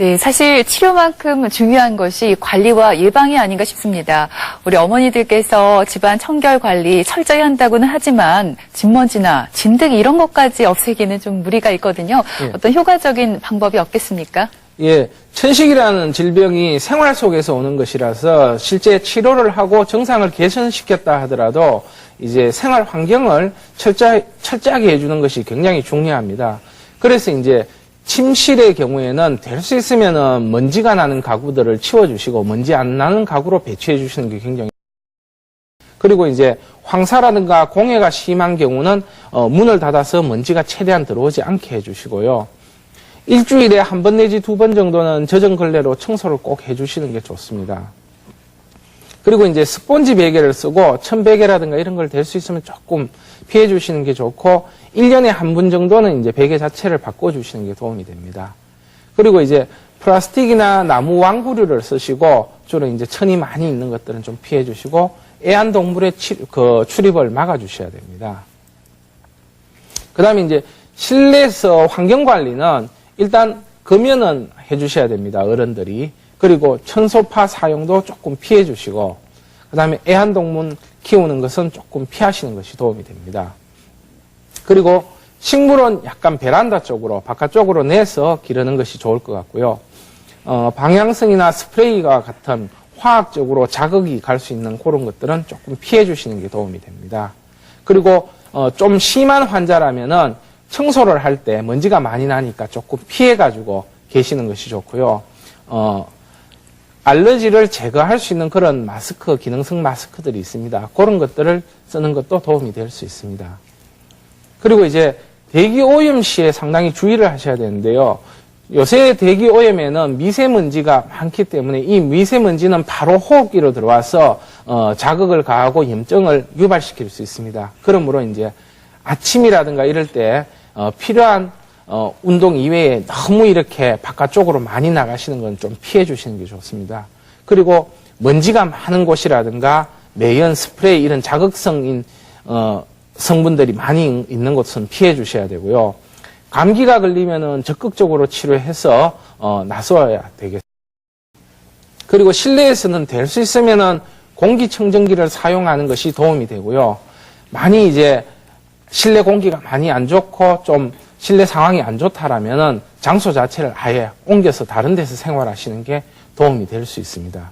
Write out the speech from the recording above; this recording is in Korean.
네, 사실 치료만큼 중요한 것이 관리와 예방이 아닌가 싶습니다. 우리 어머니들께서 집안 청결 관리 철저히 한다고는 하지만 진먼지나 진드기 이런 것까지 없애기는 좀 무리가 있거든요. 예. 어떤 효과적인 방법이 없겠습니까? 예, 천식이라는 질병이 생활 속에서 오는 것이라서 실제 치료를 하고 정상을 개선시켰다 하더라도 이제 생활 환경을 철저히, 철저하게 해주는 것이 굉장히 중요합니다. 그래서 이제 침실의 경우에는 될 수 있으면은 먼지가 나는 가구들을 치워주시고 먼지 안 나는 가구로 배치해 주시는 게 굉장히 그리고 이제 황사라든가 공해가 심한 경우는 어, 문을 닫아서 먼지가 최대한 들어오지 않게 해주시고요. 일주일에 한 번 내지 두 번 정도는 젖은 걸레로 청소를 꼭 해주시는 게 좋습니다. 그리고 이제 스폰지 베개를 쓰고 천 베개라든가 이런 걸 될 수 있으면 조금 피해 주시는 게 좋고 1년에 한분 정도는 이제 베개 자체를 바꿔 주시는 게 도움이 됩니다. 그리고 이제 플라스틱이나 나무 왕구류를 쓰시고 주로 이제 천이 많이 있는 것들은 좀 피해 주시고 애완동물의 치- 그 출입을 막아 주셔야 됩니다. 그 다음에 이제 실내에서 환경 관리는 일단 금연은 해 주셔야 됩니다. 어른들이 그리고 천소파 사용도 조금 피해 주시고 그 다음에 애완동물 키우는 것은 조금 피하시는 것이 도움이 됩니다. 그리고 식물은 약간 베란다 쪽으로 바깥쪽으로 내서 기르는 것이 좋을 것 같고요. 어, 방향성이나 스프레이와 같은 화학적으로 자극이 갈 수 있는 그런 것들은 조금 피해 주시는 게 도움이 됩니다. 그리고 어, 좀 심한 환자라면은 청소를 할 때 먼지가 많이 나니까 조금 피해 가지고 계시는 것이 좋고요. 어, 알러지를 제거할 수 있는 그런 마스크, 기능성 마스크들이 있습니다. 그런 것들을 쓰는 것도 도움이 될 수 있습니다. 그리고 이제 대기 오염 시에 상당히 주의를 하셔야 되는데요. 요새 대기 오염에는 미세먼지가 많기 때문에 이 미세먼지는 바로 호흡기로 들어와서 어, 자극을 가하고 염증을 유발시킬 수 있습니다. 그러므로 이제 아침이라든가 이럴 때 어, 필요한 어, 운동 이외에 너무 이렇게 바깥쪽으로 많이 나가시는 건 좀 피해 주시는 게 좋습니다. 그리고 먼지가 많은 곳이라든가 매연, 스프레이 이런 자극성인 어, 성분들이 많이 있는 곳은 피해 주셔야 되고요. 감기가 걸리면은 적극적으로 치료해서 어, 나서야 되겠습니다. 그리고 실내에서는 될 수 있으면은 공기청정기를 사용하는 것이 도움이 되고요. 많이 이제 실내 공기가 많이 안 좋고 좀 실내 상황이 안 좋다라면은 장소 자체를 아예 옮겨서 다른 데서 생활하시는 게 도움이 될 수 있습니다.